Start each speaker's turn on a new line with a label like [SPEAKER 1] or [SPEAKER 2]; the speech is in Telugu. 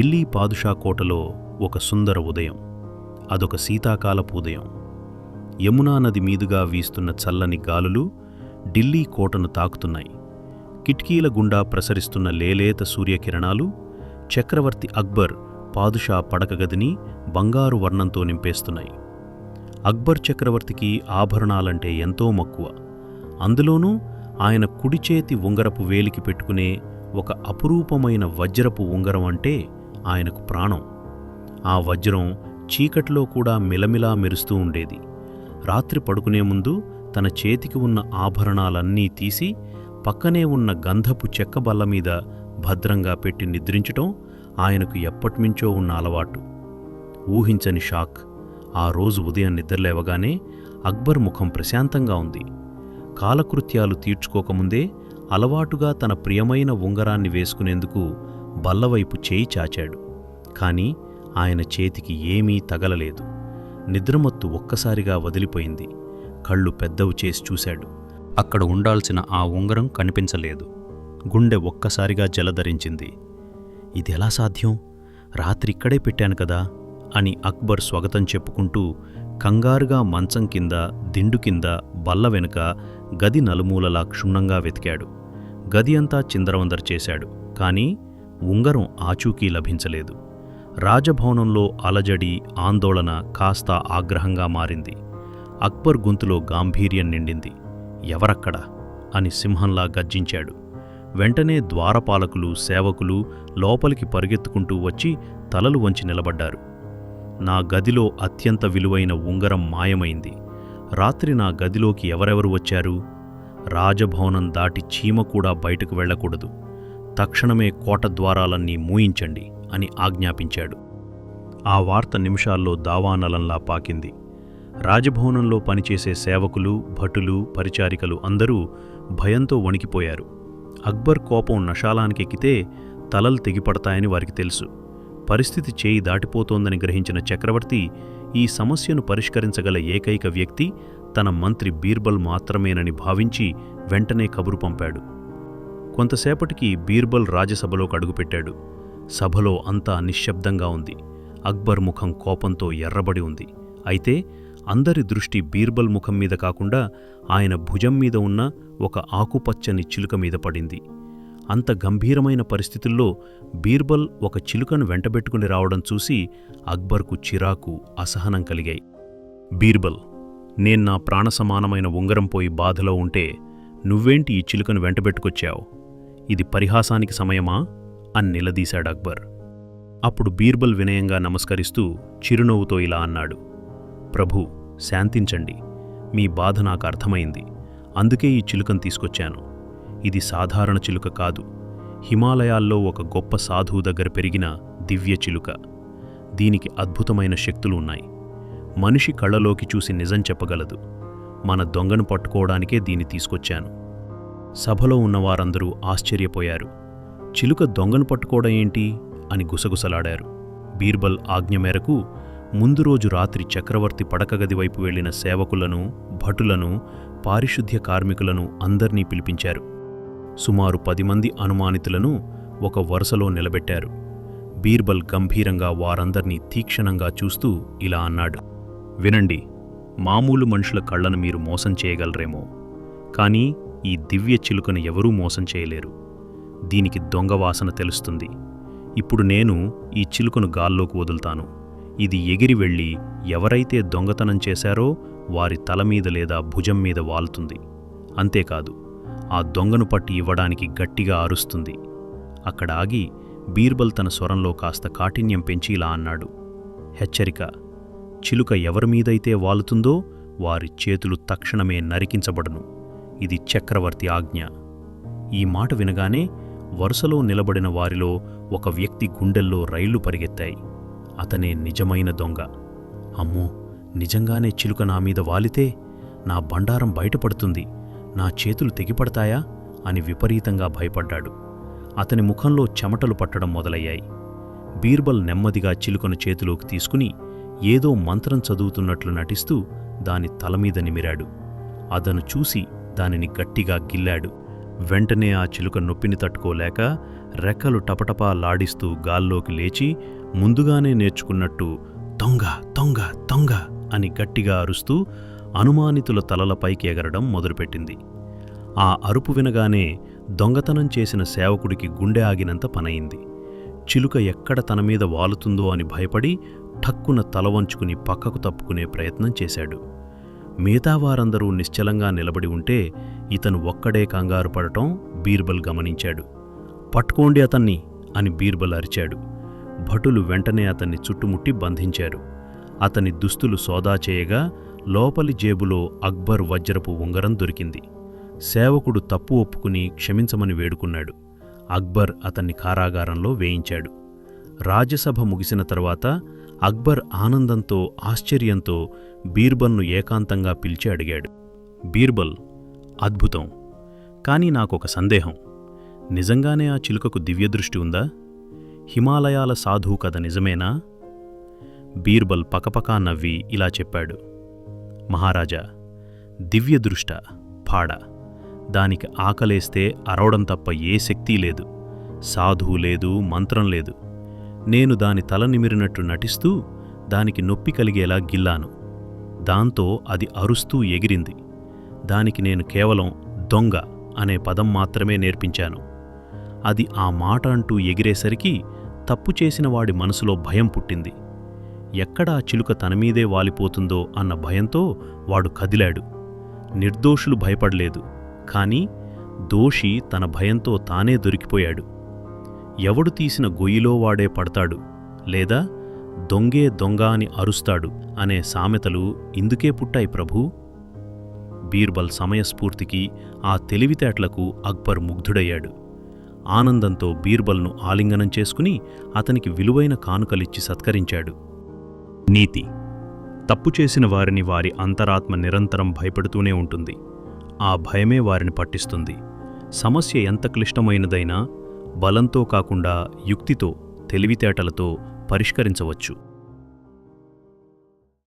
[SPEAKER 1] ఢిల్లీ పాదుషా కోటలో ఒక సుందర ఉదయం. అదొక శీతాకాలపు ఉదయం. యమునా నది మీదుగా వీస్తున్న చల్లని గాలులు ఢిల్లీ కోటను తాకుతున్నాయి. కిటికీల గుండా ప్రసరిస్తున్న లేలేత సూర్యకిరణాలు చక్రవర్తి అక్బర్ పాదుషా పడకగదిని బంగారు వర్ణంతో నింపేస్తున్నాయి. అక్బర్ చక్రవర్తికి ఆభరణాలంటే ఎంతో మక్కువ. అందులోనూ ఆయన కుడిచేతి ఉంగరపు వేలికి పెట్టుకునే ఒక అపురూపమైన వజ్రపు ఉంగరం అంటే ఆయనకు ప్రాణం. ఆ వజ్రం చీకట్లో కూడా మిలమిలా మెరుస్తూ ఉండేది. రాత్రి పడుకునే ముందు తన చేతికి ఉన్న ఆభరణాలన్నీ తీసి పక్కనే ఉన్న గంధపు చెక్క బల్ల మీద భద్రంగా పెట్టి నిద్రించటం ఆయనకు ఎప్పటినుంచో ఉన్న అలవాటు. ఊహించని షాక్. ఆ రోజు ఉదయం నిద్రలేవగానే అక్బర్ ముఖం ప్రశాంతంగా ఉంది. కాలకృత్యాలు తీర్చుకోకముందే అలవాటుగా తన ప్రియమైన ఉంగరాన్ని వేసుకునేందుకు బల్లవైపు చేయి చాచాడు. కాని ఆయన చేతికి ఏమీ తగలలేదు. నిద్రమత్తు ఒక్కసారిగా వదిలిపోయింది. కళ్ళు పెద్దవి చేసి చూశాడు. అక్కడ ఉండాల్సిన ఆ ఉంగరం కనిపించలేదు. గుండె ఒక్కసారిగా జలధరించింది. ఇదెలా సాధ్యం? రాత్రి ఇక్కడే పెట్టాను కదా అని అక్బర్ స్వాగతం చెప్పుకుంటూ కంగారుగా మంచం కింద దిండు కింద బల్ల వెనుక గది నలుమూలలా క్షుణ్ణంగా వెతికాడు. గది అంతా చిందరవందర చేశాడు. కానీ ఉంగరం ఆచూకీ లభించలేదు. రాజభవనంలో అలజడి ఆందోళన కాస్త ఆగ్రహంగా మారింది. అక్బర్ గొంతులో గాంభీర్యం నిండింది. ఎవరక్కడ? అని సింహంలా గర్జించాడు. వెంటనే ద్వారపాలకులు సేవకులు లోపలికి పరిగెత్తుకుంటూ వచ్చి తలలు వంచి నిలబడ్డారు. నా గదిలో అత్యంత విలువైన ఉంగరం మాయమైంది. రాత్రి నా గదిలోకి ఎవరెవరు వచ్చారు? రాజభవనం దాటి చీమ కూడా బయటకు వెళ్ళకూడదు. తక్షణమే కోట ద్వారాలన్నీ మూయించండి అని ఆజ్ఞాపించాడు. ఆ వార్త నిమిషాల్లో దావానలంలా పాకింది. రాజభవనంలో పనిచేసే సేవకులు భటులు పరిచారికలు అందరూ భయంతో వణికిపోయారు. అక్బర్ కోపం నషాలానికెక్కితే తలలు తెగిపడతాయని వారికి తెలుసు. పరిస్థితి చేయి దాటిపోతోందని గ్రహించిన చక్రవర్తి ఈ సమస్యను పరిష్కరించగల ఏకైక వ్యక్తి తన మంత్రి బీర్బల్ మాత్రమేనని భావించి వెంటనే కబురు పంపాడు. కొంతసేపటికి బీర్బల్ రాజసభలోకి అడుగుపెట్టాడు సభలో అంతా నిశ్శబ్దంగా ఉంది. అక్బర్ ముఖం కోపంతో ఎర్రబడి ఉంది. అయితే అందరి దృష్టి బీర్బల్ ముఖం మీద కాకుండా ఆయన భుజం మీద ఉన్న ఒక ఆకుపచ్చని చిలుక మీద పడింది. అంత గంభీరమైన పరిస్థితుల్లో బీర్బల్ ఒక చిలుకను వెంటబెట్టుకుని రావడం చూసి అక్బర్కు చిరాకు అసహనం కలిగాయి. బీర్బల్ నేను నా ప్రాణసమానమైన ఉంగరం పోయి బాధలో ఉంటే నువ్వేంటి ఈ చిలుకను వెంటబెట్టుకొచ్చావు? ఇది పరిహాసానికి సమయమా? అని నిలదీశాడు అక్బర్. అప్పుడు బీర్బల్ వినయంగా నమస్కరిస్తూ చిరునవ్వుతో ఇలా అన్నాడు. ప్రభు శాంతించండి. మీ బాధ నాకు అర్థమైంది. అందుకే ఈ చిలుకను తీసుకొచ్చాను. ఇది సాధారణ చిలుక కాదు. హిమాలయాల్లో ఒక గొప్ప సాధువు దగ్గర పెరిగిన దివ్య చిలుక. దీనికి అద్భుతమైన శక్తులు ఉన్నాయి. మనిషి కళ్ళలోకి చూసి నిజం చెప్పగలదు. మన దొంగను పట్టుకోవడానికే దీన్ని తీసుకొచ్చాను. సభలో ఉన్నవారందరూ ఆశ్చర్యపోయారు. చిలుక దొంగను పట్టుకోవడం ఏంటి? అని గుసగుసలాడారు. బీర్బల్ ఆజ్ఞ మేరకు ముందు రోజు రాత్రి చక్రవర్తి పడకగది వైపు వెళ్ళిన సేవకులను భటులను పారిశుద్ధ్య కార్మికులను అందర్నీ పిలిపించారు. సుమారు పది మంది అనుమానితులను ఒక వరుసలో నిలబెట్టారు. బీర్బల్ గంభీరంగా వారందర్నీ తీక్షణంగా చూస్తూ ఇలా అన్నాడు. వినండి మామూలు మనుషుల కళ్ళను మీరు మోసం చేయగలరేమో. కానీ ఈ దివ్య చిలుకను ఎవరూ మోసం చేయలేరు. దీనికి దొంగ వాసన తెలుస్తుంది. ఇప్పుడు నేను ఈ చిలుకను గాల్లోకి వదులుతాను. ఇది ఎగిరి వెళ్ళి ఎవరైతే దొంగతనం చేశారో వారి తల మీద లేదా భుజం మీద వాలుతుంది. అంతేకాదు ఆ దొంగను పట్టి ఇవ్వడానికి గట్టిగా అరుస్తుంది. అక్కడ ఆగి బీర్బల్ తన స్వరంలో కాస్త కాఠిన్యం పెంచి ఇలా అన్నాడు. హెచ్చరిక చిలుక ఎవరి మీదైతే వాలుతుందో వారి చేతులు తక్షణమే నరికించబడును. ఇది చక్రవర్తి ఆజ్ఞ. ఈ మాట వినగానే వరుసలో నిలబడిన వారిలో ఒక వ్యక్తి గుండెల్లో రైళ్ళు పరిగెత్తాయి. అతనే నిజమైన దొంగ. అమ్మో! నిజంగానే చిలుక నా మీద వాలితే నా బండారం బయటపడుతుంది. నా చేతులు తెగిపడతాయా? అని విపరీతంగా భయపడ్డాడు. అతని ముఖంలో చెమటలు పట్టడం మొదలయ్యాయి. బీర్బల్ నెమ్మదిగా చిలుకను చేతిలోకి తీసుకుని ఏదో మంత్రం చదువుతున్నట్లు నటిస్తూ దాని తలమీద నిమిరాడు. అతను చూసి దానిని గట్టిగా గిల్లాడు. వెంటనే ఆ చిలుక నొప్పిని తట్టుకోలేక రెక్కలు టపటపా లాడిస్తూ గాల్లోకి లేచి ముందుగానే నేర్చుకున్నట్టు తొంగ తొంగ తొంగ అని గట్టిగా అరుస్తూ అనుమానితుల తలలపైకి ఎగరడం మొదలుపెట్టింది. ఆ అరుపు వినగానే దొంగతనం చేసిన సేవకుడికి గుండె ఆగినంత పనయింది. చిలుక ఎక్కడ తన మీద వాలుతుందో అని భయపడి ఠక్కున తల వంచుకుని పక్కకు తప్పుకునే ప్రయత్నం చేశాడు. మిగతా వారందరూ నిశ్చలంగా నిలబడి ఉంటే ఇతను ఒక్కడే కంగారు పడటం బీర్బల్ గమనించాడు. పట్టుకోండి అతన్ని అని బీర్బల్ అరిచాడు. భటులు వెంటనే అతన్ని చుట్టుముట్టి బంధించారు. అతని దుస్తులు సోదా చేయగా లోపలి జేబులో అక్బర్ వజ్రపు ఉంగరం దొరికింది. సేవకుడు తప్పు ఒప్పుకుని క్షమించమని వేడుకున్నాడు. అక్బర్ అతన్ని కారాగారంలో వేయించాడు. రాజ్యసభ ముగిసిన తరువాత అక్బర్ ఆనందంతో ఆశ్చర్యంతో బీర్బల్ను ఏకాంతంగా పిలిచి అడిగాడు. బీర్బల్ అద్భుతం. కాని నాకొక సందేహం. నిజంగానే ఆ చిలుకకు దివ్యదృష్టి ఉందా? హిమాలయాల సాధువు కథ నిజమేనా? బీర్బల్ పకపకా నవ్వి ఇలా చెప్పాడు. మహారాజా దివ్యదృష్ట పాడ. దానికి ఆకలేస్తే అరవడం తప్ప ఏ శక్తి లేదు. సాధువు లేదు మంత్రం లేదు. నేను దాని తల నిమిరినట్టు నటిస్తూ దానికి నొప్పి కలిగేలా గిల్లాను. దాంతో అది అరుస్తూ ఎగిరింది. దానికి నేను కేవలం దొంగ అనే పదం మాత్రమే నేర్పించాను. అది ఆ మాట అంటూ ఎగిరేసరికి తప్పు చేసిన వాడి మనసులో భయం పుట్టింది. ఎక్కడా చిలుక తనమీదే వాలిపోతుందో అన్న భయంతో వాడు కదిలాడు. నిర్దోషులు భయపడలేదు కాని దోషి తన భయంతో తానే దొరికిపోయాడు. ఎవడు తీసిన గొయ్యిలో వాడే పడతాడు లేదా దొంగే దొంగ అని అరుస్తాడు అనే సామెతలు ఇందుకే పుట్టాయి ప్రభూ. బీర్బల్ సమయస్ఫూర్తికి ఆ తెలివితేటలకు అక్బర్ ముగ్ధుడయ్యాడు. ఆనందంతో బీర్బల్ను ఆలింగనం చేసుకుని అతనికి విలువైన కానుకలిచ్చి సత్కరించాడు. నీతి. తప్పు చేసిన వారిని వారి అంతరాత్మ నిరంతరం భయపెడుతూనే ఉంటుంది. ఆ భయమే వారిని పట్టిస్తుంది. సమస్య ఎంత క్లిష్టమైనదైనా బలంతో కాకుండా యుక్తితో తెలివితేటలతో పరిష్కరించవచ్చు.